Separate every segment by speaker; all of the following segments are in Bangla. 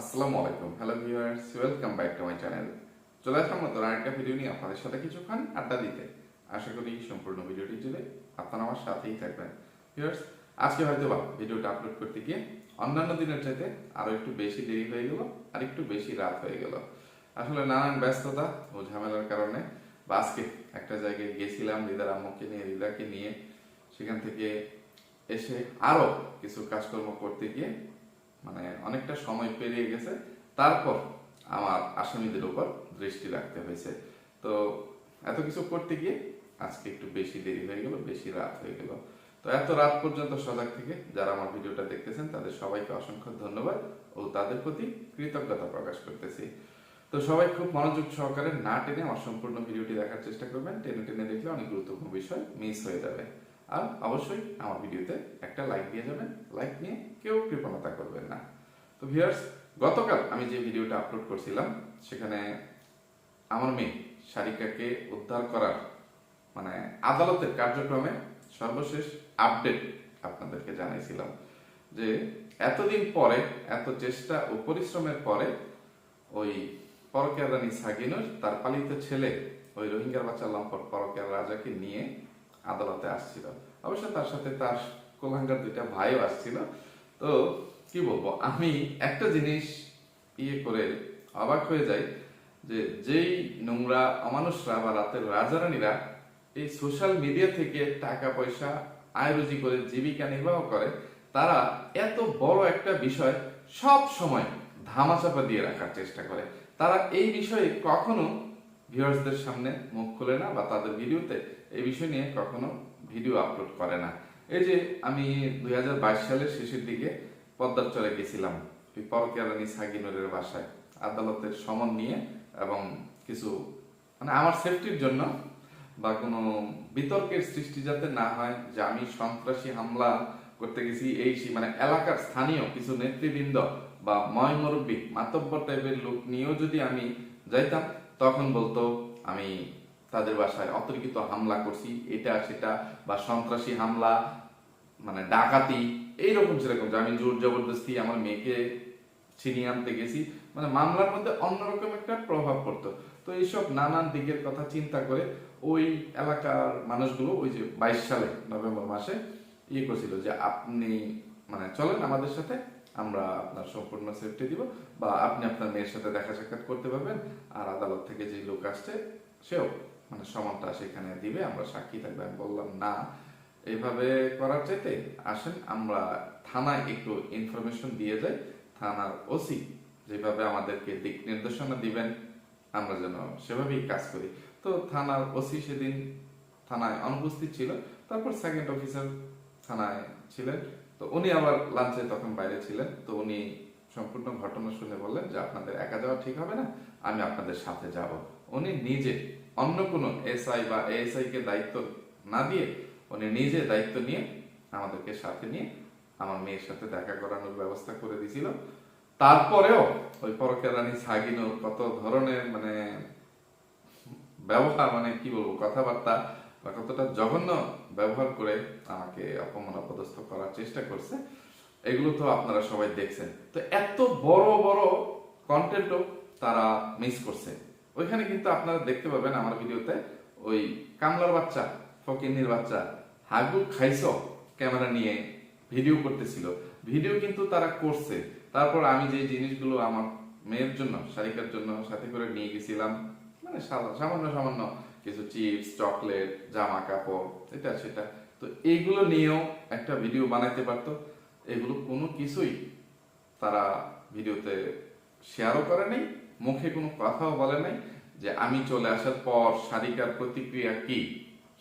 Speaker 1: আসসালামু আলাইকুম। Hello viewers welcome back to my channel চলে আসলাম নতুন আরেকটা ভিডিও নিয়ে আপনাদের সাথে কিছুক্ষণ আড্ডা দিতে। আশা করি সম্পূর্ণ ভিডিওটি জুড়ে আপনারা আমার সাথেই থাকবেন। ভিউয়ার্স আজকে হয়তো বা ভিডিওটা আপলোড করতে গিয়ে অন্যান্য দিনের চাইতে আরও একটু বেশি দেরি হয়ে গেল, আর একটু বেশি রাত হয়ে গেল। আসলে নানান ব্যস্ততা ও ঝামেলার কারণে বা আজকে একটা জায়গায় গেছিলাম রিদার আম্মুকে নিয়ে রিদাকে নিয়ে। সেখান থেকে এসে আরও কিছু কাজকর্ম করতে গিয়ে মানে অনেকটা সময় পেরিয়ে গেছে। তারপর আমার আসামিদের উপর দৃষ্টি রাখতে হয়েছে। তো এত কিছু করতে গিয়ে আজকে একটু বেশি দেরি হয়ে গেল, বেশি রাত হয়ে গেল। তো এত রাত পর্যন্ত সজাগ থেকে যারা আমার ভিডিওটা দেখতেছেন, তাদের সবাইকে অসংখ্য ধন্যবাদ ও তাদের প্রতি কৃতজ্ঞতা প্রকাশ করতেছি। তো সবাই খুব মনোযোগ সহকারে না টেনে আমার সম্পূর্ণ ভিডিওটি দেখার চেষ্টা করবেন। টেনে টেনে দেখলে অনেক গুরুত্বপূর্ণ বিষয় মিস হয়ে যাবে। আর অবশ্যই আমার ভিডিওতে একটা লাইক দিয়ে যাবেন। লাইক নিয়ে কেউ কৃপণতা করবেন না। তো ভিউয়ার্স গতকাল আমি যে ভিডিওটা আপলোড করছিলাম, সেখানে আমার মেয়ে সারিকাকে উদ্ধার করার মানে আদালতের কার্যক্রমে সর্বশেষ আপডেট আপনাদেরকে জানাইছিলাম যে এতদিন পরে, এত চেষ্টা ও পরিশ্রমের পরে ওই পরকের রানী সাগিনুর, তার পালিত ছেলে, ওই রোহিঙ্গার বাচ্চা লম্পট পরকের রাজাকে নিয়ে আদালতে আসছিল। অবশ্য তার সাথে তার কোলাঙ্গার দুইটা ভাইও আসছিল। তো কি বলব, আমি একটা জিনিস ইয়ে করে অবাক হয়ে যাই যে যেই নোংরা, অমানুষরা বা রাতের রাজারানীরা এই সোশ্যাল মিডিয়া থেকে টাকা, পয়সা, আয় রুজি করে জীবিকা নির্বাহ করে, তারা এত বড় একটা বিষয় সব সময় ধামাচাপা দিয়ে রাখার চেষ্টা করে। তারা এই বিষয়ে কখনো ভিউয়ার্সদের সামনে মুখ খুলে না বা তাদের ভিডিওতে এই বিষয় নিয়ে কখনো ভিডিও আপলোড করে না। এই যে আমি দুই হাজার বাইশ সালের শেষের দিকে পদ্মার চলে গেছিলাম, ওই পরকিয়া সাগিনুরের বাসায়। আদালতের সমন নিয়ে এবং কিছু মানে আমার সেফটির জন্য বা কোনো বিতর্কের সৃষ্টি যাতে না হয় যে আমি সন্ত্রাসী হামলা করতে গেছি, এই মানে এলাকার স্থানীয় কিছু নেতৃবৃন্দ বা ময় মুরব্বী, মাতব্বর টাইপের লোক নিয়েও যদি আমি যাইতাম তখন বলতো, আমি তাদের বাসায় অতর্কিত হামলা করছি, এটা, সেটা, বা সন্ত্রাসী হামলা মানে ডাকাতি, এইরকম সেরকম যে আমি জোর জবরদস্তি আমার মেয়েকে ছিনিয়ে আনতে গেছি। মানে মামলার মধ্যে অন্যরকম একটা প্রভাব পড়তো। তো এইসব নানান দিকের কথা চিন্তা করে ওই এলাকার মানুষগুলো ওই যে বাইশ সালে নভেম্বর মাসে ইয়ে করছিল যে, আপনি মানে চলেন আমাদের সাথে আমরা আপনার সম্পূর্ণ সেফটি দিব বা আপনি আপনার মেয়ের সাথে দেখা সাক্ষাৎ করতে পারবেন, আর আদালত থেকে যে লোক আসছে, সেও মানে সমানটা সেখানে দিবে, আমরা সাক্ষী থাকবে। আমি বললাম, না এইভাবে করার চাইতে আসেন, আমরা থানায় একটু ইনফরমেশন দিয়ে যাই। থানার ওসি যেভাবে আমাদেরকে দিক নির্দেশনা দিবেন, আমরা যেন সেভাবেই কাজ করি। তো থানার ওসি সেদিন থানায় অনুপস্থিত ছিল, তারপর সেকেন্ড অফিসার থানায় ছিলেন। তো উনি আবার লাঞ্চে তখন বাইরে ছিলেন, তো উনি সম্পূর্ণ ঘটনা শুনে বললেন যে আপনাদের একা যাওয়া ঠিক হবে না, আমি আপনাদের সাথে যাব। উনি নিজে অন্য কোনো এসআই বা এএসআই কে দায়িত্ব না দিয়ে উনি নিজে দায়িত্ব নিয়ে আমাদেরকে সাথে নিয়ে আমার মেয়ের সাথে দেখা করানোর ব্যবস্থা করে দিয়েছিল। তারপরেও ওই পরকের রানী সাগিনোর কত ধরনের মানে ব্যবহার মানে কি বলব, কথাবার্তা বা কতটা জঘন্য ব্যবহার করে আমাকে অপমান অপদস্থ করার চেষ্টা করছে, এগুলো তো আপনারা সবাই দেখছেন। তো এত বড় বড় কন্টেন্টও তারা মিস করছে। ওইখানে কিন্তু আপনারা দেখতে পাবেন আমার ভিডিওতে ওই কামলার বাচ্চা, ফকিন্নির বাচ্চা, হাগু খাইছো ক্যামেরা নিয়ে ভিডিও করতেছিল। ভিডিও কিন্তু তারা করছে। তারপর আমি যে জিনিসগুলো আমার মেয়ের জন্য শারিকার জন্য সাথে করে নিয়ে গেছিলাম মানে সামান্য সামান্য কিছু চিপস চকলেট জামা কাপড় এটা, সেটা। তো এইগুলো নিয়েও একটা ভিডিও বানাইতে পারতো। এগুলো কোনো কিছুই তারা ভিডিওতে শেয়ারও করে নাই, মুখে কোনো কথাও বলে নাই যে আমি চলে আসার পর শারিকার প্রতিক্রিয়া কি?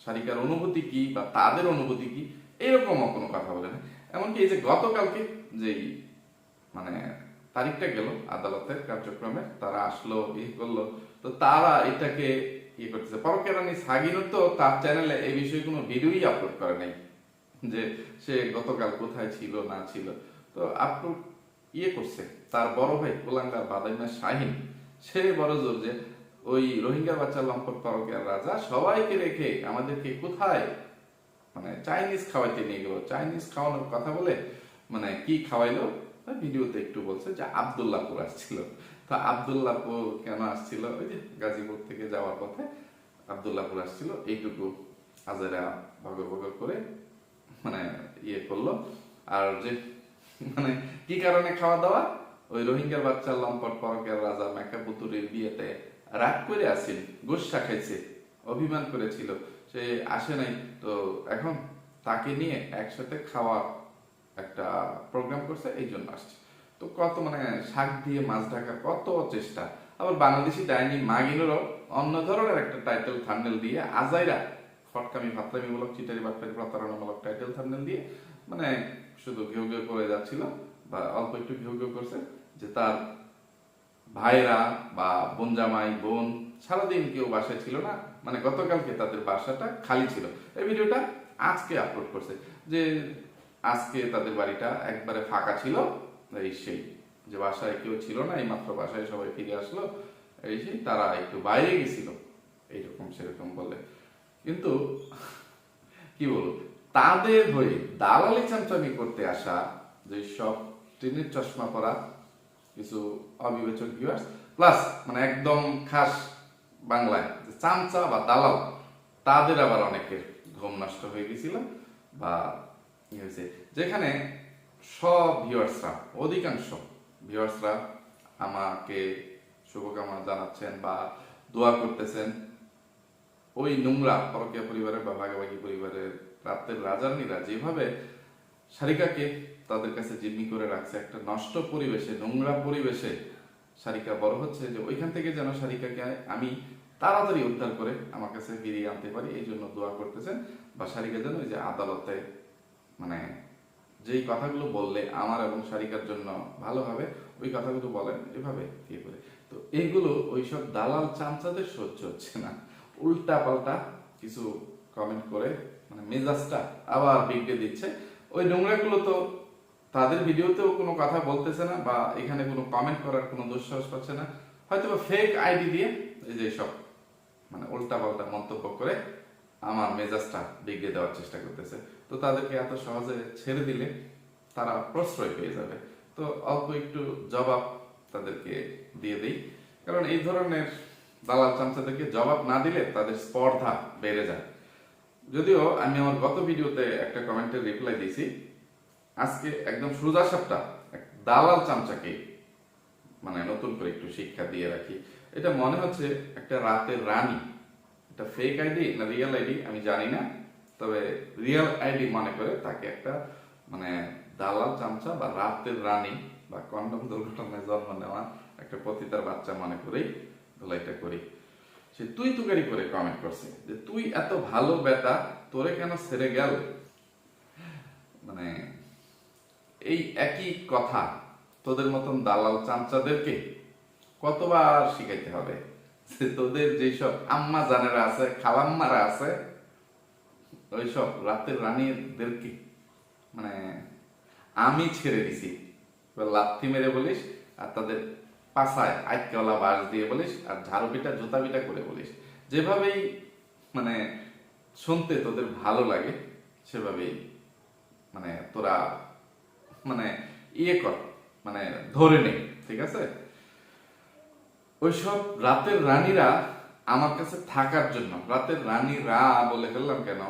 Speaker 1: শারিকার অনুভূতি কি বা তাদের অনুভূতি কি? এরকমও কোনো কথা বলে না এমনকি এই যে গতকালকে যেই মানে তারিখটা গেল আদালতের কার্যক্রমে, তারা আসলো ইয়ে করল। তো তারা এটাকে ইয়ে করতেছে? পরকেরানি সাগিরও তো তার চ্যানেলে এই বিষয়ে কোনো ভিডিওই আপলোড করে নাই, যে সে গতকাল কোথায় ছিল, না ছিল। তো আপলোড ইয়ে করছে, তার বড় ভাই কোলাঙ্গার বাদাইমা শাহিন, সে বড় জোর যে ওই রোহিঙ্গা বাচ্চা লম্পট পরকের রাজা, সবাইকে রেখে আমাদেরকে কোথায় মানে চাইনিজ খাওয়াইতে নিয়ে গেল। চাইনিজ খাওয়ানোর কথা বলে মানে কি খাওয়াইলো? ভিডিওতে একটু বলছে যে আবদুল্লাহপুর আসছিল। তো আবদুল্লাহপুর কেন আসছিল? ওই যে গাজীপুর থেকে যাওয়ার পথে আবদুল্লাহপুর আসছিল। এইটুকু আজেরা ভগর ভগর করে মানে ইয়ে করল। আর যে মানে কি কারণে খাওয়া দাওয়া? ওই রোহিঙ্গার বাচ্চা লম্পট পরকের রাজা মেকাপুতুরের বিয়েতে রাগ করে আসেন গোসা খাইছে অভিমান করেছিল। সে আসে নাই। তো এখন তাকে নিয়ে একসাথে খাওয়া একটা প্রোগ্রাম করছে, এই জন্য আসছে। তো কত মানে শাক দিয়ে মাছ ঢাকার কত চেষ্টা। আবার বাংলাদেশি ডাইনি মাগিনেরও অন্য ধরনের একটা টাইটেল থান্ডেল দিয়ে আজাইরা ফটকামি ফাতলামিমূলক চিটারি বাটপারি প্রতারণামূলক টাইটেল থান্ডেল দিয়ে মানে শুধু ঘেউ ঘেউ করে যাচ্ছিল বা অল্প একটু ঘেউ ঘেউ করছে যে তার ভাইরা বা বোন জামাই, বোন সারাদিন কেউ বাসায় ছিল না মানে গতকালকে তাদের বাসাটা খালি ছিল। এই ভিডিওটা আজকে আপলোড করছে যে আজকে তাদের বাড়িটা একবারে ফাঁকা ছিল। এই সেই যে বাসায় কেউ ছিল না এই মাত্র বাসায় সবাই ফিরে আসলো, এই সেই তারা একটু বাইরে গেছিল, এইরকম সেরকম বলে। কিন্তু কি বলব, তাদের হয়ে দালালি চামচামি করতে আসা, যে সব ট্রেনের চশমা পরা কিছু অবিবেচক ভিউয়ার্স প্লাস মানে একদম খাস বাংলায় চামচা বা দালাল, তাদের আবার অনেকের ঘুম নষ্ট হয়ে গেছিল, বা হয়েছে, যেখানে সব ভিউয়ার্সরা অধিকাংশ ভিউয়ার্সরা আমাকে শুভকামনা জানাচ্ছেন বা দোয়া করতেছেন। ওই নোংরা পরকীয়া পরিবারের বা ভাগাভাগি পরিবারের রাতের রাজারনীরা যেভাবে সারিকাকে তাদের কাছে জিম্মি করে রাখছে, একটা নষ্ট পরিবেশে, নোংরা পরিবেশে সারিকা বড় হচ্ছে যে ওইখান থেকে যেন সারিকাকে আমি তাড়াতাড়ি উদ্ধার করে আমার কাছে ফিরিয়ে আনতে পারি, এই জন্য দোয়া করতেছেন। বা সারিকা যেন ওই যে আদালতে মানে যেই কথাগুলো বললে আমার এবং সারিকার জন্য ভালো হবে, ওই কথাগুলো বলেন, এভাবে ইয়ে করে। তো এইগুলো ওইসব দালাল চামচাদের সহ্য হচ্ছে না। উল্টা পাল্টা কিছু কমেন্ট করে মানে মেজাজটা আবার বিগড়ে দিচ্ছে। ওই নোংরাগুলো তো তাদের ভিডিওতেও কোনো কথা বলতেছে না বা এখানে কোনো কমেন্ট করার কোনো দুঃসাহস পাচ্ছে না। হয়তো ফেক আইডি দিয়ে এই যে সব মানে উল্টা পাল্টা মন্তব্য করে আমার মেজাজটা বিগড়ে দেওয়ার চেষ্টা করতেছে। তো তাদেরকে এত সহজে ছেড়ে দিলে তারা প্রশ্রয় পেয়ে যাবে। তো অল্প একটু জবাব তাদেরকে দিয়ে দিই। কারণ এই ধরনের দালাল চামচাদেরকে জবাব না দিলে তাদের স্পর্ধা বেড়ে যায়। যদিও আমি আমার গত ভিডিওতে একটা কমেন্টের রিপ্লাই দিয়েছি, আজকে একদম সোজা সাপটা দালাল চামচাকে মানে নতুন করে একটু শিক্ষা দিয়ে রাখি। এটা মনে হচ্ছে একটা রাতের রানী। এটা ফেক আইডি না রিয়েল আইডি আমি জানি না। তবে রিয়েল আইডি মনে করে তাকে একটা মানে দালাল চামচা বা রাতের রানী বা কন্ডম দুর্ঘটনায় জন্ম নেওয়া একটা পতিতার বাচ্চা মনে করেই ধুলাইটা করি। সে তুই তুকারি করে কমেন্ট করছে যে, তুই এত ভালো বেটা, তোরে কেন ছেড়ে গেল? মানে এই একই কথা, তোদের মতন দালাল চামচাদেরকে কতবার শিখাইতে হবে? যে তোদের যেসব আম্মা জানেরা আছে, খালাম্মারা আছে ওইসব রাতের রানীদেরকে মানে আমি ছেড়ে দিছি। লাথি মেরে বলিস, আর তাদের পাশায় আটকেওয়ালা বাস দিয়ে বলিস, আর ঝাড়ু পিটা জুতা পিটা করে বলিস। যেভাবেই মানে শুনতে তোদের ভালো লাগে, সেভাবেই মানে তোরা মানে ইয়ে কর মানে ধরে নে, ঠিক আছে? ওইসব রাতের রানীরা আমার কাছে থাকার জন্য, রাতের রানীরা বলে ফেললাম কেন?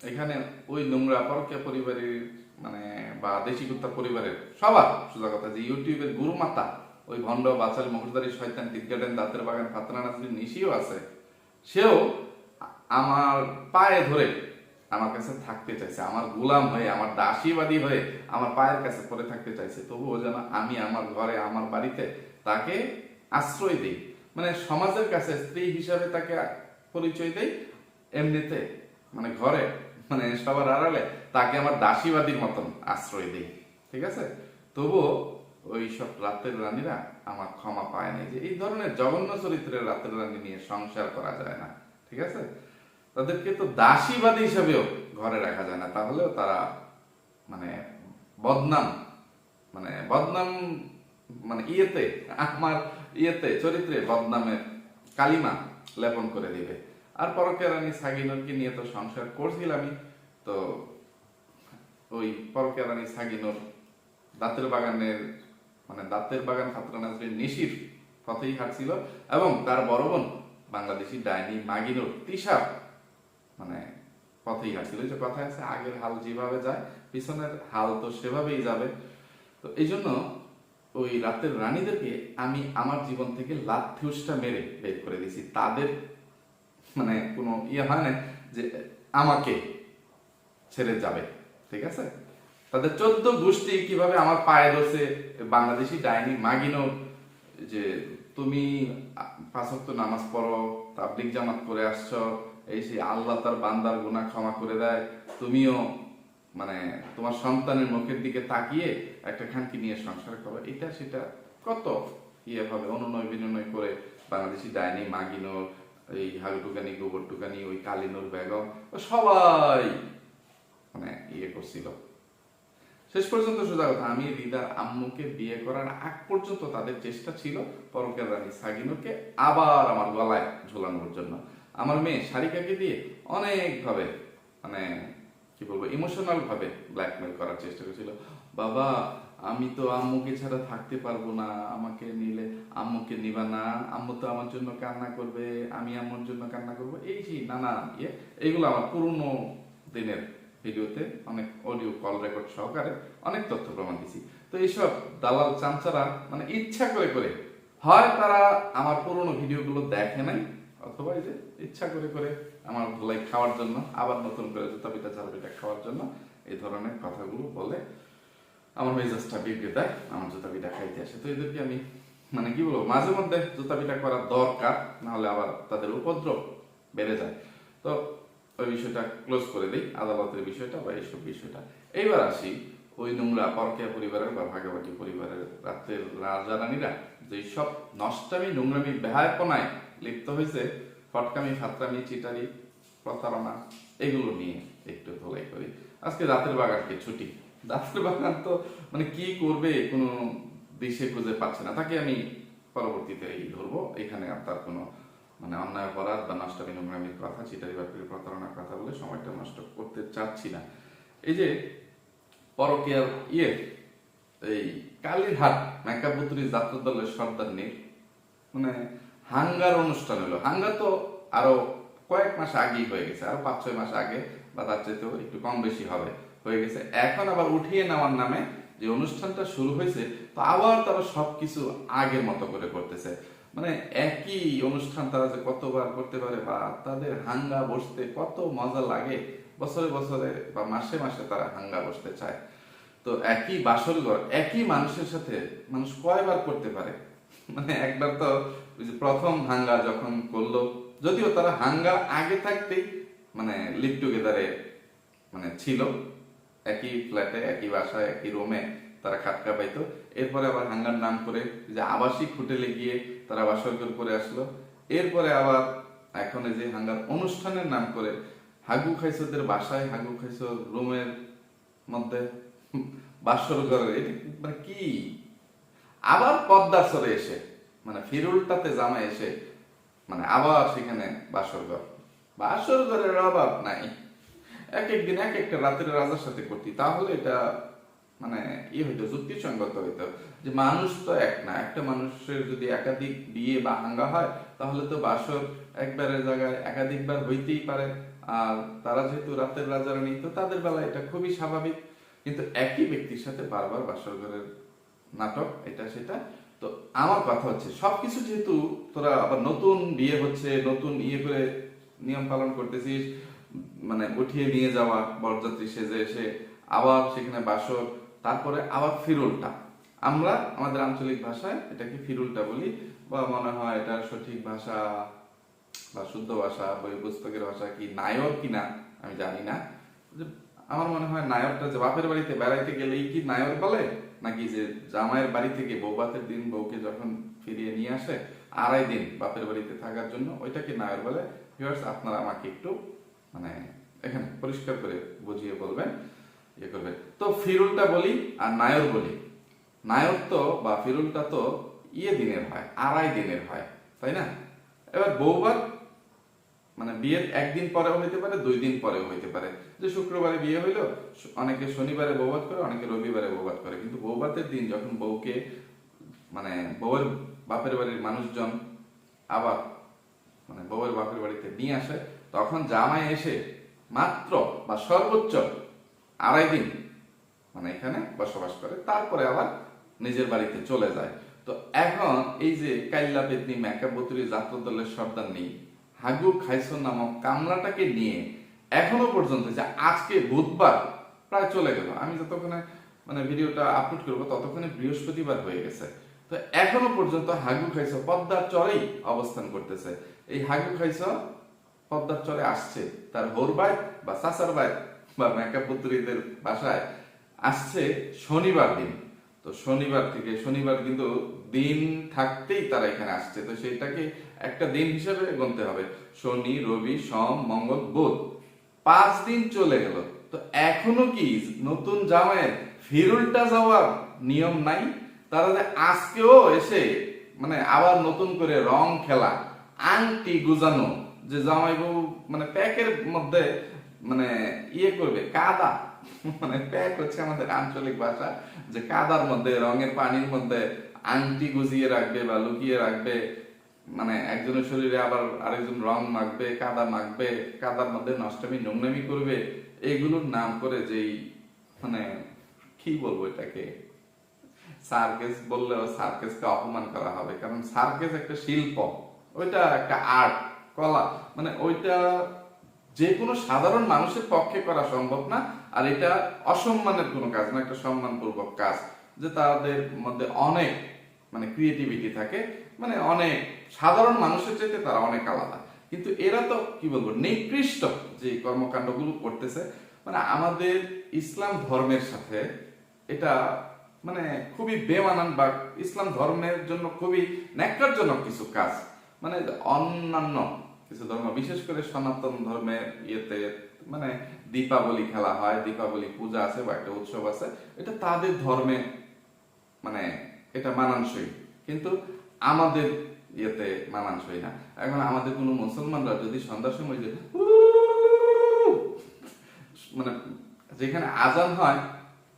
Speaker 1: এখানে ওই নোংরা পরকিয়া পরিবারের মানে বা দেশি কুত্তা পরিবারের সবার সোজা কথা যে ইউটিউবের গুরুমাতা, ওই ভণ্ড বাচাল মুখদারি শয়তান টিটগার্ডেন দাঁতের বাগান, ফাতনা নাসরিন নিশিও আছে। সেও আমার পায়ে ধরে আমার কাছে থাকতে চাইছে, আমার গোলাম হয়ে, আমার দাসীবাদী হয়ে আমার পায়ের কাছে পরে থাকতে চাইছে। তবুও যেন আমি আমার ঘরে, আমার বাড়িতে তাকে আশ্রয় দিই। মানে সমাজের কাছে স্ত্রী হিসাবে তাকে পরিচয় দেই, এমনিতে মানে ঘরে মানে সবার আড়ালে, তাকে আমার দাসীবাদীর মতন আশ্রয় দিই, ঠিক আছে? তবুও ওই সব রাতের রানীরা আমার ক্ষমা পায় নাই যে, এই ধরনের জঘন্য চরিত্রের রাতের রানী নিয়ে সংসার করা যায় না, ঠিক আছে? তাদেরকে তো দাসীবাদী হিসাবেও ঘরে রাখা যায় না, তাহলেও তারা মানে বদনাম মানে বদনাম মানে ইয়েতে, আমার ইয়েতে, চরিত্রে বদনামের কালিমা লেপন করে দিবে। আর পরকে রানী সাগিনুরকে নিয়ে তো সংসার করছিলামই তো ওই পরকে রানী সাগিনুর দাঁতের বাগানের মানে দাঁতের বাগান খাতরা নাজরিন নিশির পথেই হাঁটছিল এবং তার বড় বোন বাংলাদেশি ডাইনি মাগিনুর তিশা মানে পথেই হাঁটছিল। যে কথা আছে, আগের হাল যেভাবে যায়, পিছনের হাল তো সেভাবেই যাবে। তো এই জন্য ওই রাতের রানীদেরকে আমি আমার জীবন থেকে লাথিউসটা মেরে বের করে দিয়েছি। তাদের মানে কোনো ইয়ে হয় না যে আমাকে ছেড়ে যাবে, ঠিক আছে? তাদের চোদ্দ গোষ্ঠী কীভাবে আমার পায়ে ধরছে, বাংলাদেশি ডাইনি মাগিনো যে তুমি পাঁচক্ত নামাজ পড়ো তাবলিক জামাত করে আসছো, এই সেই আল্লাহ তার বান্দার গুনাহ ক্ষমা করে দেয়, তুমিও মানে তোমার সন্তানের মুখের দিকে তাকিয়ে একটা খানকি নিয়ে সংসার করো, এটা সেটা কত ইয়ে ভাবে অনুনয় বিনয় করে বাংলাদেশি ডাইনি মাগিনোর এই হাগু টুকানি গোবর টুকানি ওই কালিনুর বেগম সবাই মানে ইয়ে করছিল। শেষ পর্যন্ত সোজা কথা, আমি রিদার আম্মুকে বিয়ে করার আগ পর্যন্ত তাদের চেষ্টা ছিল পরকের রানী সাগিনুকে আবার আমার গলায় ঝোলানোর জন্য। আমার মেয়ে সারিকাকে দিয়ে অনেক ভাবে মানে কি বলব ইমোশনাল ভাবে ব্ল্যাকমেল করার চেষ্টা করেছিল। বাবা, আমি তো আম্মুকে ছাড়া থাকতে পারব না, আমাকে নিলে আম্মুকে নিবা না, আম্মু তো আমার জন্য কান্না করবে, আমি আম্মুর জন্য কান্না করব, এই সেই নানা ইয়ে এইগুলো আমার পুরনো দিনের ভিডিওতে অনেক অডিও কল রেকর্ড সহকারে অনেক তথ্য প্রমাণ দিছি। তো এইসব দালাল চামচারা মানে ইচ্ছা করে করে, হয় তারা আমার পুরনো ভিডিওগুলো দেখে নাই, অথবা এই যে ইচ্ছা করে করে আমার ধুলাই খাওয়ার জন্য, আবার নতুন করে জুতা পিঠা চাল পিঠা খাওয়ার জন্য এই ধরনের কথাগুলো বলে। আমার মেজাজটা বিগড়ে দেয়, আমার জুতা পিঠা খাইতে আসে। তো এদেরকে আমি মানে কি বলব, মাঝে মধ্যে জুতা পিঠা করা দরকার, নাহলে আবার তাদের উপদ্রব বেড়ে যায়। তো ওই বিষয়টা ক্লোজ করে দিই, আদালতের বিষয়টা বা এইসব বিষয়টা। এইবার আসি, ওই নোংরা পরকিয়া পরিবারের বা ভাগাভাগি পরিবারের রাতের রাজা রানীরা যে সব নষ্টামি, নোংরামি, বেহায়পনায় লিপ্ত হয়েছে ফটকামি, ফাতরামি, চিটারি, প্রতারণা, এগুলো নিয়ে একটু ধোলাই করি। আজকে রাতের বাগানকে ছুটি। রাতের বাগান তো মানে কি করবে কোনো দিশে খুঁজে পাচ্ছে না। তাকে আমি পরবর্তীতে এই ধরবো। এখানে আর তার কোনো মানে অন্যায় অপরাধ বা নষ্টামি নোংরামির কথা চিটারি বাপির প্রতারণার কথা বলে সময়টা নষ্ট করতে চাচ্ছি না। এই যে পরকিয়ার ইয়ে এই কালীরহাট মেকাপুত্রী যাত্রা দলের সর্দার নীর মানে হাঙ্গার অনুষ্ঠান হলো। হাঙ্গা তো আরও কয়েক মাস আগেই হয়ে গেছে। আরও পাঁচ ছয় মাস আগে, বা তার চাইতেও একটু কম বেশি হবে। হয়ে গেছে। এখন আবার উঠিয়ে নেওয়ার নামে যে অনুষ্ঠানটা শুরু হয়েছে, তো আবার তারা সবকিছু আগের মতো করে করতেছে। মানে একই অনুষ্ঠান তারা যে কতবার করতে পারে বা তাদের হাঙ্গা বসতে কত মজা লাগে, বছরে বছরে বা মাসে মাসে তারা হাঙ্গা বসতে চায়। তো একই বাসর ঘর, একই মানুষের সাথে মানুষ কয়বার করতে পারে? মানে একবার তো প্রথম হাঙ্গা যখন করল, যদিও তারা হাঙ্গা আগে থাকতেই মানে লিভ টুগেদারে মানে ছিল একই ফ্ল্যাটে একই বাসায়, একই রুমে তারা খাটকা পাইতো এরপরে আবার হাঙ্গার নাম করে যে আবাসিক হোটেলে গিয়ে তারা বাসরঘর করে আসলো। এরপরে আবার এখন যে হাঙ্গার অনুষ্ঠানের নাম করে, হাগু খাইসোদের বাসায়, হাগু খাইসো রুমের মধ্যে বাসর ঘরে এটা মানে কি? আবার পদ্মার সরে এসে মানে ফিরুলটাতে জামা এসে মানে আবার সেখানে বাসর ঘর বাসর ঘরের অভাব নাই। এক একদিন, এক একটা রাতের রাজার সাথে করতি। তাহলে এটা মানে ই হইতো, যুক্তিসঙ্গত হইতো। যে মানুষ তো এক না, একটা মানুষের যদি একাধিক বিয়ে বা হাঙ্গা হয়, তাহলে তো বাসর একবারের জায়গায় একাধিকবার হইতেই পারে। আর তারা যেহেতু রাতের রাজা রানী তো তাদের বেলা এটা খুবই স্বাভাবিক। কিন্তু একই ব্যক্তির সাথে বারবার বাসর ঘরের নাটক, এটা সেটা। তো আমার কথা হচ্ছে, সবকিছু যেহেতু তোরা আবার নতুন বিয়ে হচ্ছে, নতুন ইয়ে করে নিয়ম পালন করতেছিস মানে উঠিয়ে নিয়ে যাওয়া বরযাত্রী সেজে এসে আবার সেখানে বাসর, তারপরে আবার ফিরুলটা। আমরা আমাদের আঞ্চলিক ভাষায় এটাকে ফিরুলটা বলি, বা মনে হয় এটা সঠিক ভাষা বা শুদ্ধ ভাষা, বই পুস্তকের ভাষা কি নায়র কিনা আমি জানি না। আমার মনে হয় নায়কটা যে বাপের বাড়িতে বেড়াইতে গেলেই কি নায়ক বলে? নাকি যে জামাইয়ের বাড়ি থেকে বৌবাতের দিন বউকে যখন ফিরিয়ে নিয়ে আসে, আড়াই দিন বাপের বাড়িতে থাকার জন্য ওইটাকে নায়ক বলে? আপনারা আমাকে একটু মানে এখানে পরিষ্কার করে বুঝিয়ে বলবেন ইয়ে করবেন। তো ফিরুলটা বলি আর নায়র বলি। নায়র তো বা ফিরুলটা তো ইয়ে দিনের হয়, আড়াই দিনের হয়, তাই না? এবার বৌবাত মানে বিয়ের একদিন পরেও হইতে পারে, দুই দিন পরেও হইতে পারে। যে শুক্রবারে বিয়ে হইল অনেকে শনিবারে বৌভাত করে, অনেকে রবিবারে বৌভাত করে। কিন্তু বৌভাতের দিন যখন বউকে মানে বউয়ের বাপের বাড়ির মানুষজন আবার মানে বউয়ের বাপের বাড়িতে নিয়ে আসে তখন জামাই এসে মাত্র বা সর্বোচ্চ আড়াই দিন মানে এখানে বসবাস করে, তারপরে আবার নিজের বাড়িতে চলে যায়। তো এখন এই যে কাইল্লা পেতনি মেকাবতুরি যাত্রা দলের সর্দার নেই হাগু খাইসন নামক কামলাটাকে নিয়ে এখনও পর্যন্ত যে আজকে বুধবার প্রায় চলে গেল। আমি যতক্ষণে মানে ভিডিওটা আপলোড করব ততক্ষণে বৃহস্পতিবার হয়ে গেছে। তো এখনও পর্যন্ত হাগু খাইছ পদ্মার চরেই অবস্থান করতেছে। এই হাগু খাইছ পদ্মার চলে আসছে, তার হোর বাই বা সাসার বাই বা মেকাপুত্রীদের বাসায় আসছে শনিবার দিন। তো শনিবার থেকে, শনিবার কিন্তু দিন থাকতেই তারা এখানে আসছে। তো সেটাকে একটা দিন হিসেবে গুনতে হবে। শনি, রবি, সোম, মঙ্গল, বুধ। পাঁচ দিন চলে গেল। তো এখনও কি নতুন জামাইয়ের ফিরুলটা যাওয়ার নিয়ম নাই? তারা যে আজকেও এসে মানে আবার নতুন করে রং খেলা, আংটি গুজানো যে জামাই বউ মানে প্যাকের মধ্যে মানে ইয়ে করবে, কাদা। মানে প্যাক হচ্ছে আমাদের আঞ্চলিক ভাষা, যে কাদার মধ্যে, রঙের পানির মধ্যে আংটি গুজিয়ে রাখবে বা লুকিয়ে রাখবে। মানে একজনের শরীরে আবার আরেকজন রং মাখবে, কাদা মাখবে, কাদার মধ্যে নষ্টমী, নোংরামি করবে। এগুলোর নাম করে যেই মানে কি বলব এটাকে? সার্কেস বললেও সার্কেসকে অপমান করা হবে, কারণ সার্কেস একটা শিল্প, ওইটা একটা আর্ট। কলা। মানে ওইটা যে কোনো সাধারণ মানুষের পক্ষে করা সম্ভব না, আর এটা অসম্মানের কোনো কাজ না, একটা সম্মানপূর্বক কাজ। যে তাদের মধ্যে অনেক মানে ক্রিয়েটিভিটি থাকে মানে অনেক, সাধারণ মানুষের চাইতে তারা অনেক আলাদা। কিন্তু এরা তো, কি বলব, নিকৃষ্ট যে কর্মকাণ্ডগুলো করতেছে। মানে আমাদের ইসলাম ধর্মের সাথে এটা মানে খুবই বেমানান বা ইসলাম ধর্মের জন্য খুবই ন্যাক্কারজনক কিছু কাজ। মানে অন্যান্য কিছু ধর্ম, বিশেষ করে সনাতন ধর্মের ইয়েতে মানে দীপাবলি খেলা হয়, দীপাবলি পূজা আছে বা একটা উৎসব আছে, এটা তাদের ধর্মে মানে এটা মানানসই। কিন্তু আমাদের ইয়েতে মানানসই না। এখন আমাদের কোনো মুসলমানরা যদি সন্ধ্যার সময় যে মানে যেখানে আজান হয়,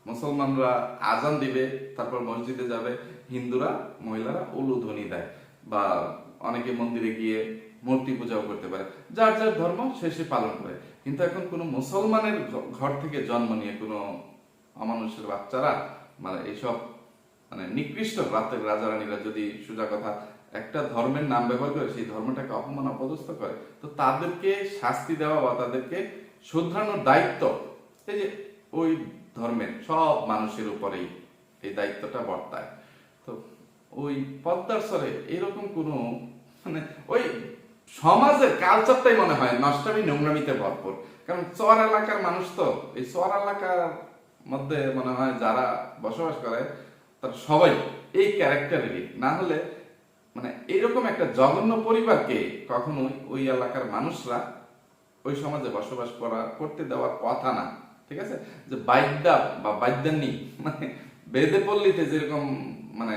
Speaker 1: মুসলমানরা আজান দিবে, তারপর মসজিদে যাবে, হিন্দুরা, মহিলারা উলুধ্বনি দেয় বা অনেকে মন্দিরে গিয়ে মূর্তি পূজাও করতে পারে। যার যার ধর্ম সে সে পালন করে। কিন্তু এখন কোনো মুসলমানের ঘর থেকে জন্ম নিয়ে কোনো অমানুষের বাচ্চারা মানে এইসব মানে নিকৃষ্ট রাতের রাজারানীরা যদি সোজা কথা একটা ধর্মের নাম ব্যবহার করে সেই ধর্মটাকে অপমান, অপদস্থ করে, তো তাদেরকে শাস্তি দেওয়া বা তাদেরকে শুধরানোর দায়িত্ব, এই যে ওই ধর্মের সব মানুষের উপরেই এই দায়িত্বটা বর্তায়। তো ওই পদ্মার স্বরে এরকম কোনো মানে ওই সমাজের কালচারটাই মনে হয় নষ্টামি নোংরামিতে ভরপুর। কারণ চর এলাকার মানুষ তো, এই চর এলাকার মধ্যে মনে হয় যারা বসবাস করে, তারা সবাই এই ক্যারেক্টারেরই না হলে মানে এইরকম একটা জঘন্য পরিবারকে কখনোই ওই এলাকার মানুষরা ওই সমাজে বসবাস করা, করতে দেওয়ার কথা না। ঠিক আছে? যে বাইদ্যা বা বাইদ্যানি মানে বেদে পল্লীতে যেরকম মানে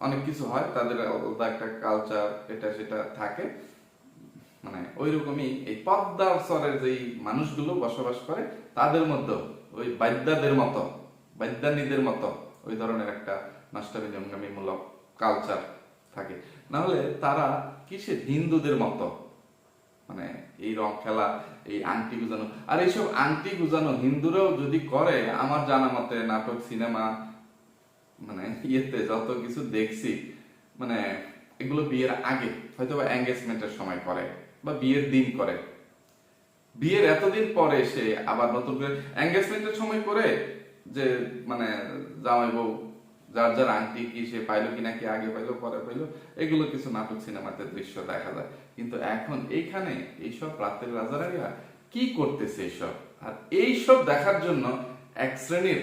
Speaker 1: অনেক কিছু হয়, তাদের আলাদা একটা কালচার এটা সেটা থাকে। মানে ওই রকমই এই পদ্মার স্তরের যেই মানুষগুলো বসবাস করে, তাদের মধ্যে ওই বাদ্যাদের মতো, বাদ্যানীদের মতো ওই ধরনের একটা নষ্টামী জঙ্গামীমূলক কালচার থাকে। নাহলে তারা কিসে? হিন্দুদের মতো। মানে এই রং খেলা, এই আংটি গুজানো। আর এইসব আংটি গুজানো হিন্দুরাও যদি করে, আমার জানা মতে নাটক, সিনেমা মানে ইয়েতে যত কিছু দেখছি মানে এগুলো বিয়ের আগে হয়তো বা এঙ্গেজমেন্টের সময় করে বা বিয়ের দিন করে। বিয়ের এতদিন পরে এসে আবার নতুন করে এঙ্গেজমেন্টের সময় করে যে মানে জামাই বউ, যার যার আংটি কি সে পাইলো কিনা, কি আগে পাইলো, পরে পাইলো, এগুলো কিছু নাটক সিনেমাতে দৃশ্য দেখা যায়। কিন্তু এখন এইখানে এইসব রাতের রাজারানিরা কি করতেছে এইসব? আর এইসব দেখার জন্য এক শ্রেণির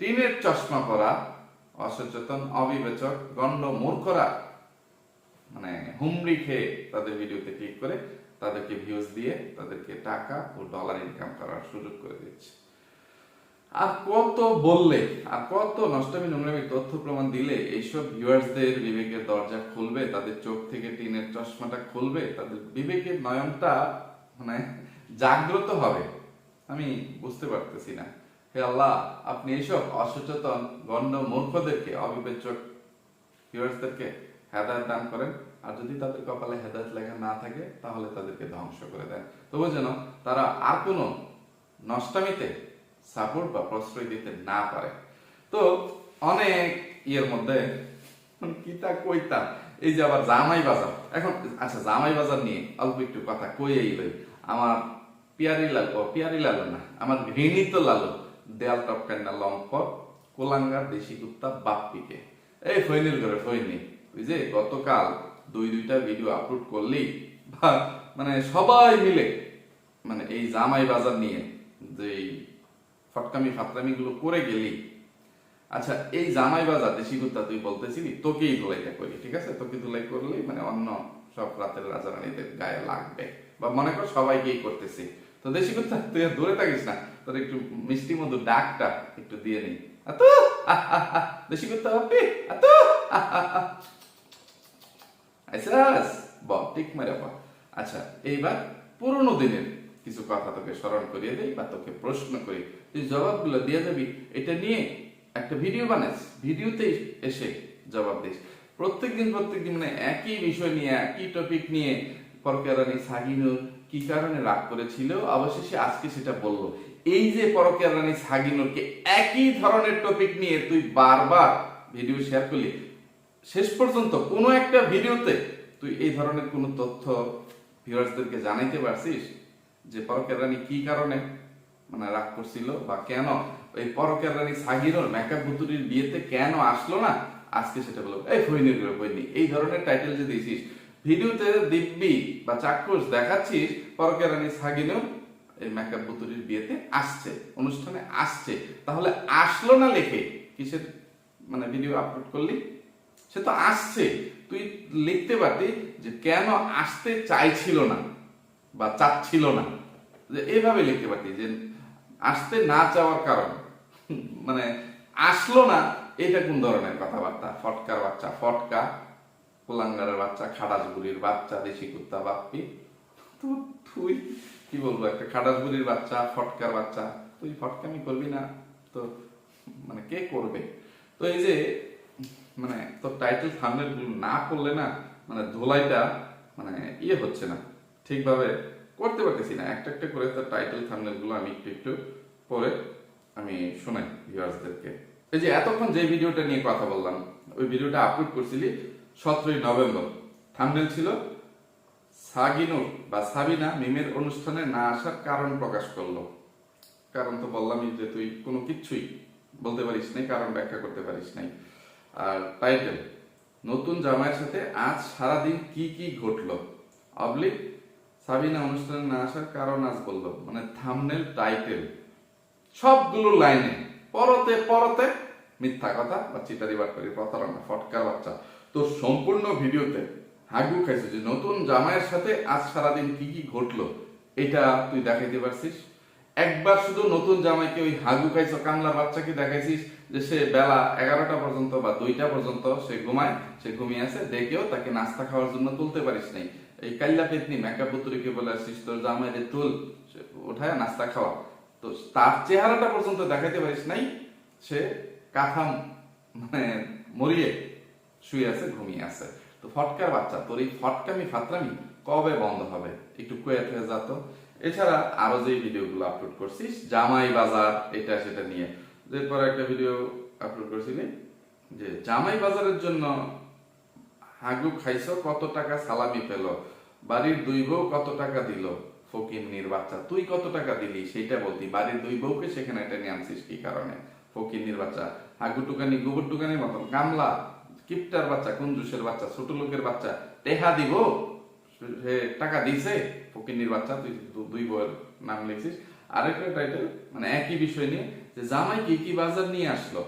Speaker 1: টিনের চশমা পরা অসচেতন, অবিবেচক, গণ্ড মূর্খরা মানে হুমড়ি খেয়ে তাদের ভিডিওতে ক্লিক করে তাদেরকে ভিউজ দিয়ে তাদেরকে টাকা ও ডলার ইনকাম করার সুযোগ করে দিচ্ছে। আর কত বললে, আর কত নষ্টমী নোংরামি তথ্য প্রমাণ দিলে এইসব ভিউয়ার্সদের বিবেকের দরজা খুলবে, তাদের চোখ থেকে টিনের চশমাটা খুলবে, তাদের বিবেকের নয়নটা মানে জাগ্রত হবে। আমি বুঝতে পারতেছি না। হে আল্লাহ, আপনি এইসব অসচেতন, গণ্য, মূর্খদেরকে অবিবেচক ভিউয়ার্সদেরকে হেদায়ত দান করেন। আর যদি তাদের কপালে হেদায়ত লেখা না থাকে, তাহলে তাদেরকে ধ্বংস করে দেন। তবু যেন তারা আর কোনো নষ্টামিতে সাপোর্ট বা প্রশ্রয় দিতে না পারে। তো অনেক ইয়ের মধ্যে কিতা কইতা এই যে আবার জামাই বাজার। এখন আচ্ছা জামাই বাজার নিয়ে অল্প একটু কথা কই লই। আমার পিয়ারি লাল পিয়ারি লাল না, আমার ঘৃণিত লালু দেয়াল টপকান না লম্পট কোলাঙ্গার দেশি কুত্তা বাপ্পিকে। এই ফৈনির ঘরে ফৈনি ওই যে গতকাল দুই দুইটা ভিডিও আপলোড করলি বা মানে সবাই মিলে মানে এই জামাই বাজার নিয়ে যে ফটকামি ফাতরামি গুলো করে গেলি। আচ্ছা এই জামাই বাজার দেশি কুত্তা তুই বলতেছিলি, তোকেই ধুলাইটা করি, ঠিক আছে? তোকে ধুলাই করলেই মানে অন্য সব রাতের রাজা রানীদের গায়ে লাগবে। বা মনে কর সবাইকেই করতেছি। তো দেশি কুত্তা, তুই দূরে থাকিস না। তোর একটু মিষ্টি মধু ডাকটা একটু দিয়ে নেই। আতো! দেশি কুত্তা বাপি আতো! আইসাস ব ঠিক মারে বা আচ্ছা এইবার পুরনো দিনের কিছু কথা তোকে স্মরণ করিয়ে দেই বা তোকে প্রশ্ন করি। তুই জবাবগুলো দিয়ে যাবি, এটা নিয়ে একটা ভিডিও বানাস। ভিডিওতে এসে জবাব দিস। প্রত্যেকদিন প্রত্যেকদিন মানে একই বিষয় নিয়ে, একই টপিক নিয়ে পরকেরানি সাগিনুর কি কারণে রাগ করেছিল? অবশেষে আজকে সেটা বলল। এই যে পরকের রানী সাগিনুরকে একই ধরনের টপিক নিয়ে তুই বারবার ভিডিও শেয়ার করলি, শেষ পর্যন্ত কোনো একটা ভিডিওতে তুই এই ধরনের কোনো তথ্য ভিউয়ার্সদেরকে জানাইতে পারছিস যে পরকের রানী কি কারণে মানে রাগ করছিল বা কেন? এই পরকের রানী সাগিনুর মেকআপ বুতুরির বিয়েতে কেন আসলো না? আজকে সেটা বলো। এই ফৈনির ফৈনি এই ধরনের টাইটেল যে দিছিস ভিডিওতে দিব্যি বা চাক্ষুষ দেখাচ্ছিস পরকের রানী সাগিনুর এই মেকআপ বুতুরির বিয়েতে আসছে, অনুষ্ঠানে আসছে। তাহলে আসলো না লেখে? কিসের মানে ভিডিও আপলোড করলি? সে তো আসছে। তুই লিখতে পারতি যে কেন আসতে চাইছিল না বা চাচ্ছিল না। যে এইভাবে লিখতে পারতি যে আসতে না চাওয়ার কারণ। মানে আসলো না, এটা কোন ধরনের কথাবার্তা? ফটকার বাচ্চা, ফটকা, কুলাঙ্গারের বাচ্চা খাটাসগুড়ির বাচ্চা, দেশি কুত্তা, বাপ্পি। তো তুই কি বলব, একটা খাটাসগুড়ির বাচ্চা, ফটকার বাচ্চা। তুই ফটকামি করবি না, তো মানে কে করবে? তো এই যে মানে তোর টাইটেল থামনেল না করলে না মানে ধোলাইটা মানে ইয়ে হচ্ছে না, ঠিকভাবে করতে পারতেছি না। একটা একটা করে তোর টাইটেল থামনেলগুলো আমি একটু একটু পরে আমি শোনাই ভিউয়ার্সদেরকে এই যে, এতক্ষণ যে ভিডিওটা নিয়ে কথা বললাম, ওই ভিডিওটা আপলোড করছিলি সতেরোই নভেম্বর। থামনেল ছিল সাগিনুর বা সাবিনা মিমের অনুষ্ঠানে না আসার কারণ প্রকাশ করল। কারণ তো বললামই যে তুই কোনো কিচ্ছুই বলতে পারিস নাই, কারণ ব্যাখ্যা করতে পারিস নাই। আর টাইটেল নতুন জামাইয়ের সাথে আজ সারাদিন কি কি ঘটলো? অবলিক সাবিনা অনুষ্ঠানে না আসার কারণ আজ বলল মানে থামনেল টাইটেল সবগুলো লাইনে পরতে পরতে মিথ্যা কথা বা চিটারি বাটপারি প্রতারণা ফটকার বাচ্চা। তো সম্পূর্ণ ভিডিওতে হাগু খাইছে যে নতুন জামাইয়ের সাথে আজ সারাদিন কি কি ঘটলো, এটা তুই দেখাইতে পারছিস। একবার শুধু নতুন জামাইকে ওই হাগু খাইছো, কামলা বাচ্চাকে দেখাইছিস যে সে বেলা এগারোটা পর্যন্ত বা দুইটা পর্যন্ত সে ঘুমায়, সে ঘুমিয়ে আছে, দেখেও তাকে নাস্তা খাওয়ার জন্য তুলতে পারিস নাই। এই কাল্লা পেতনি মেকআপ পুতুরিকে বলে আসিস তোর জামাই রে তুল ওঠায় নাস্তা খাওয়া। তো তার চেহারাটা পর্যন্ত দেখাইতে পারিস নাই, সে কাঁথা মানে মরিয়ে শুয়ে আছে, ঘুমিয়ে আছে। তো ফটকার বাচ্চা, তোর এই ফটকামি ফাতরামি কবে বন্ধ হবে? একটু কুয়েত হয়ে যেত এছাড়া আরও যে ভিডিওগুলো আপলোড করছিস, জামাই বাজার, এটা সেটা নিয়ে। এরপর একটা ভিডিও আপলোড করছিলি, যে জামাই বাজারের জন্য হাগু খাইছো, কত টাকা সালামি পেল? বাড়ির দুই বউ কত টাকা দিল? ফকিন্নির বাচ্চা, তুই কত টাকা দিলি? সেইটা বলতি। বাড়ির দুই বউকে সেখানে এটা নিয়ে আনছিস কি কারণে? ফকিন্নির বাচ্চা, হাগু টুকানি, গোবর টুকানির মতন কামলা কিপটার বাচ্চা কুঞ্জুসের বাচ্চা, ছোট লোকের বাচ্চা, টেহা দিব। সে টাকা দিছে, ফকিন্নির বাচ্চা, তুই দুই বউয়ের নাম লিখছিস। আরেকটা টাইটেল মানে একই বিষয় নিয়ে, যে জামাই কি কি বাজার নিয়ে আসলো?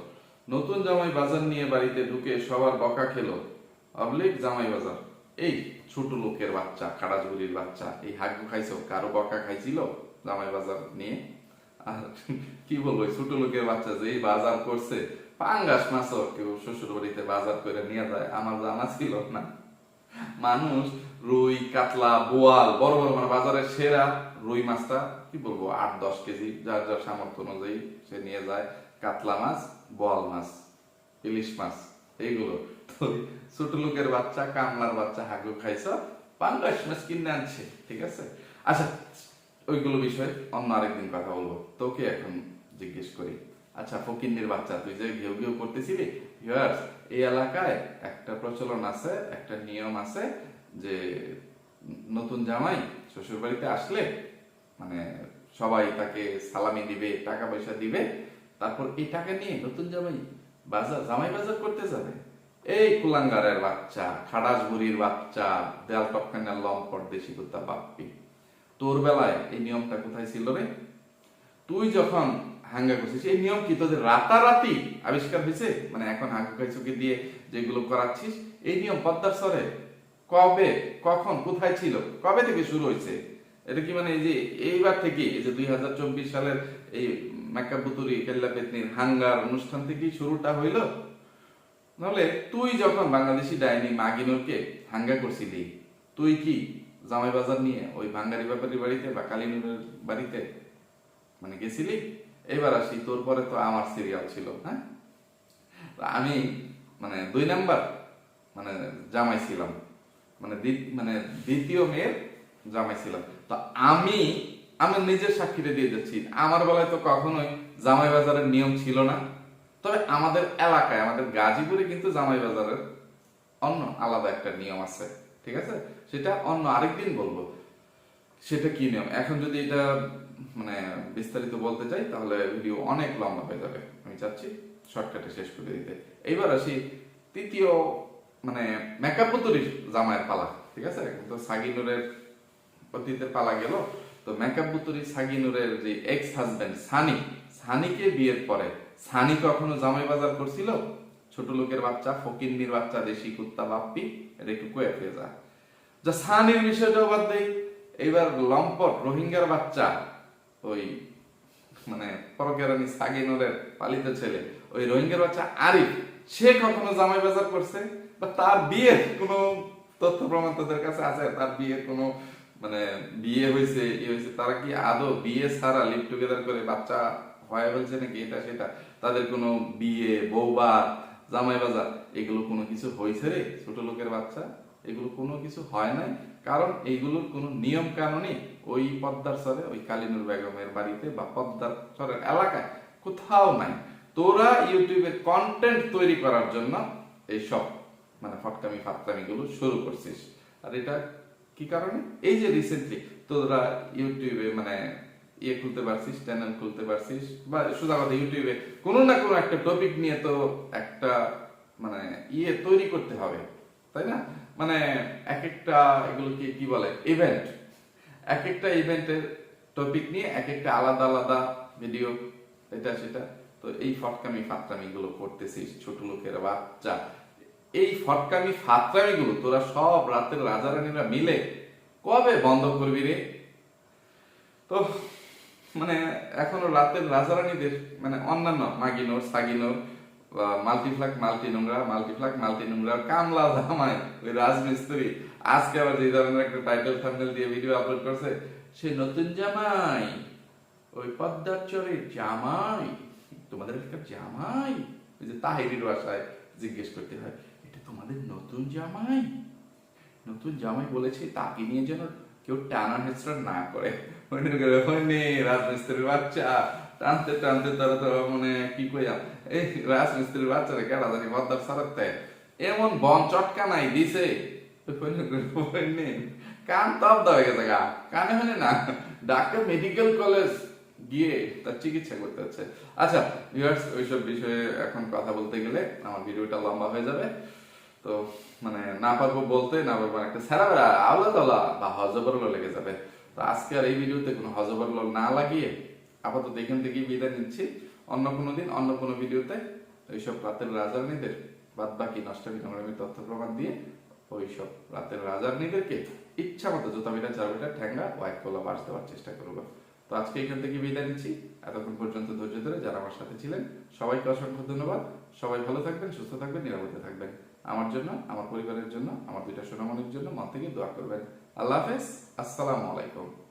Speaker 1: নতুন জামাই বাজার নিয়ে বাড়িতে ঢুকে সবার বকা খেলো। অবলিক জামাই বাজার। এই ছোট লোকের বাচ্চা কারাজগুলির বাচ্চা, এই হাগু খাইছো, কারও বকা খাইছিল জামাই বাজার নিয়ে? আর কি বলব ছোট লোকের বাচ্চা যে এই বাজার করছে পাঙ্গাস মাছও কেউ শ্বশুর বাড়িতে বাজার করে নিয়ে যায়, আমার জানা ছিল না। মানুষ রুই, কাতলা, বোয়াল, বড় বড় মানে বাজারের সেরা রুই মাছটা, কি বলব, আট, দশ কেজি, যার যার সামর্থ্য অনুযায়ী সে নিয়ে যায়। কাতলা মাছ, বোয়াল মাছ, ইলিশ মাছ, এইগুলো। ছোট লোকের বাচ্চা, কামলার বাচ্চা, হাগু খাইছ, পাঙ্গাস মাছ কিনে আনছে, ঠিক আছে? আচ্ছা ওইগুলো বিষয়ে অন্য আরেকদিন কথা বলব। তোকে এখন জিজ্ঞেস করি। আচ্ছা ফকিন্নির বাচ্চা, তুই যে ঘেউ ঘেউ করতেছিলি এই এলাকায় একটা প্রচলন আছে, একটা নিয়ম আছে যে নতুন জামাই শ্বশুর বাড়িতে আসলে মানে সবাই তাকে সালামি দিবে, টাকা পয়সা দিবে, তারপর এই টাকা নিয়ে নতুন জামাই বাজার জামাই বাজার করতে যাবে। এই কুলাঙ্গারের বাচ্চা খাড়াস বুড়ির বাচ্চা, দেয়াল টপকানের লম্পট, দেশি কুত্তা বাপ্পি। তোর বেলায় এই নিয়মটা কোথায় ছিল রে? তুই যখন হাঙ্গা করছিস এই নিয়ম কি তোদের রাতারাতি আবিষ্কার হয়েছে? মানে এখন খাইছুকে দিয়ে যেগুলো করাচ্ছিস, এই নিয়ম পদ্মার স্বরে কবে, কখন, কোথায় ছিল? কবে থেকে শুরু হয়েছে? এটা কি মানে এই যে এইবার থেকে, এই যে দুই হাজার চব্বিশ সালের এই মেকাবুতুরি কেল্লা পেতনির হাঙ্গার অনুষ্ঠান থেকেই শুরুটা হইল? নাহলে তুই যখন বাংলাদেশি ডাইনি মাগিনোরকে হাঙ্গা করছিলি, তুই কি জামাই বাজার নিয়ে ওই ভাঙ্গারি ব্যাপারীর বাড়িতে বা কালিনুরের বাড়িতে মানে গেছিলি? এবার আসি, তোর পরে তো আমার সিরিয়াল ছিল হ্যাঁ? আমি মানে দুই নাম্বার মানে জামাই ছিলাম। মানে মানে দ্বিতীয় মেয়ের জামাই ছিলাম। তো আমি আমি নিজের সাক্ষীতে দিয়ে যাচ্ছি। আমার বেলায় তো কখনোই জামাই বাজারের নিয়ম ছিল না। তবে আমাদের এলাকায়, আমাদের গাজীপুরে কিন্তু জামাই বাজারের অন্য আলাদা একটা নিয়ম আছে, ঠিক আছে? সেটা অন্য আরেকদিন বলব। সেটা কি নিয়ম? এখন যদি এটা মানে বিস্তারিত বলতে চাই, তাহলে ভিডিও অনেক লম্বা হয়ে যাবে। আমি চাচ্ছি শর্টকাটে শেষ করে দিতে। এইবার আসি তৃতীয় মানে মেকআপ পুতুরির জামাইয়ের পালা, ঠিক আছে? তো সাগিনুরের অতীতের পালা গেল। তো মেকআপ পুতুরি সাগিনুরের যে এক্স হাজবেন্ড সানি। সানিকে বিয়ের পরে, সানি কখনো জামাই বাজার করছিল। ছোট লোকের বাচ্চা, ফকিন্নির বাচ্চা, দেশি কুত্তা, বাপ্পি এটা একটু কয়ে ফিরে যা সানির বিষয়টাও বাদ দেই, এইবার লম্পট, রোহিঙ্গার বাচ্চা। ওই মানে পরকেরানি সাগিনুরের পালিত ছেলে, ওই রোহিঙ্গার বাচ্চা আরিফ, সে কখনো জামাই বাজার করছে? বা তার বিয়ের কোনো তথ্য প্রমাণ তাদের কাছে আছে? তার বিয়ের কোনো মানে বিয়ে হয়েছে ই হয়েছে? তারা কি আদৌ বিয়ে ছাড়া লিভ টুগেদার করে বাচ্চা হয় বলছে নাকি এটা সেটা? তাদের কোনো বিয়ে বৌবা জামাই বাজার, এগুলো কোনো কিছু হয়েছে রে? ছোট লোকের বাচ্চা? এগুলো কোনো কিছু হয় নাই? কারণ এইগুলোর কোনো নিয়ম কানুনই ওই পদ্মার সরে ওই কালিনুর বেগমের বাড়িতে বা পদ্মার সরের এলাকায় কোথাও নাই। তোরা ইউটিউবে কন্টেন্ট তৈরি করার জন্য এইসব মানে ফটকামি ফাটকামি গুলো শুরু করছিস। আর এটা কি কারণে? এই যে রিসেন্টলি তোরা ইউটিউবে মানে ইয়ে খুলতে পারছিস চ্যানেল খুলতে পারছিস, বা সোজা কথা ইউটিউবে কোনো না কোনো একটা টপিক নিয়ে তো একটা মানে ইয়ে তৈরি করতে হবে, তাই না? মানে এক একটা এগুলোকে কি বলে? ইভেন্ট এক একটা ইভেন্টের টপিক নিয়ে এক একটা আলাদা আলাদা ভিডিও এটা সেটা। তো এই ফটকামি ফাটকামি গুলো করতেছিস ছোট লোকের বাচ্চা। এই ফটকামি ফাটকামি গুলো তোরা সব রাতের রাজা রানীরা মিলে কবে বন্ধ করবি রে? তো মানে এখনও রাতের রাজারানীদের মানে অন্যান্য মাগিনোর, সাগিনোর মাল্টিফ্লাক, মাল্টি নোংরা, মাল্টিফ্লাক, মাল্টি নোংরা কামলা জামাই ওই রাজমিস্ত্রি। আজকে আবার যে ধরনের একটা টাইটেল থাম্বনেল দিয়ে ভিডিও আপলোড করছে, সে নতুন জামাই। ওই পদ্মার চরের জামাই। তোমাদের এলাকার জামাই? ওই যে তাহিরির বাসায় জিজ্ঞেস করতে হয়, এটা তোমাদের নতুন জামাই? নতুন জামাই বলেছে, তাকে নিয়ে যেন কেউ টানা হেঁচড়া না করে। রাজমিস্ত্রির বাচ্চা। টানতে টানতে তারা তো মানে কি কইয়া এই রাজমিস্ত্রির বাচ্চারা কেডা জানি বদ্দার সারাতে এমন বন চটকা নাই, দিছে। কান তপ হয়ে গেছে গা। কানে হলে না। ডাক্তার মেডিকেল কলেজ গিয়ে তার চিকিৎসা করতে হচ্ছে। আচ্ছা ভিউয়ার্স ওইসব বিষয়ে এখন কথা বলতে গেলে আমার ভিডিওটা লম্বা হয়ে যাবে। তো মানে না পারব বলতে, না পারব একটা বেড়া আওলা তলা বা হজবরল লেগে যাবে। তো আজকে আর এই ভিডিওতে কোনো হজবরল না লাগিয়ে আপাতত এখান থেকেই বিদায় নিচ্ছি। অন্য কোনো দিন, অন্য কোনো ভিডিওতে ওইসব রাতের রাজারণীদের বাদ বাকি নষ্টামি তথ্য প্রমাণ দিয়ে ওইসব রাতের রাজারণীদেরকে ইচ্ছা মতো জুতা বিটা চার বিটা ঠ্যাঙ্গা হোয়াইট কলা বাস দেওয়ার চেষ্টা করব। তো আজকে এখান থেকে বিদায় নিচ্ছি। এতক্ষণ পর্যন্ত ধৈর্য ধরে যারা আমার সাথে ছিলেন, সবাইকে অসংখ্য ধন্যবাদ। সবাই ভালো থাকবেন, সুস্থ থাকবেন, নিরাপদে থাকবেন। আমার জন্য, আমার পরিবারের জন্য, আমার দুইটা সোনামণির জন্য মন থেকে দোয়া করবেন। আল্লাহ হাফেজ। আসসালামু আলাইকুম।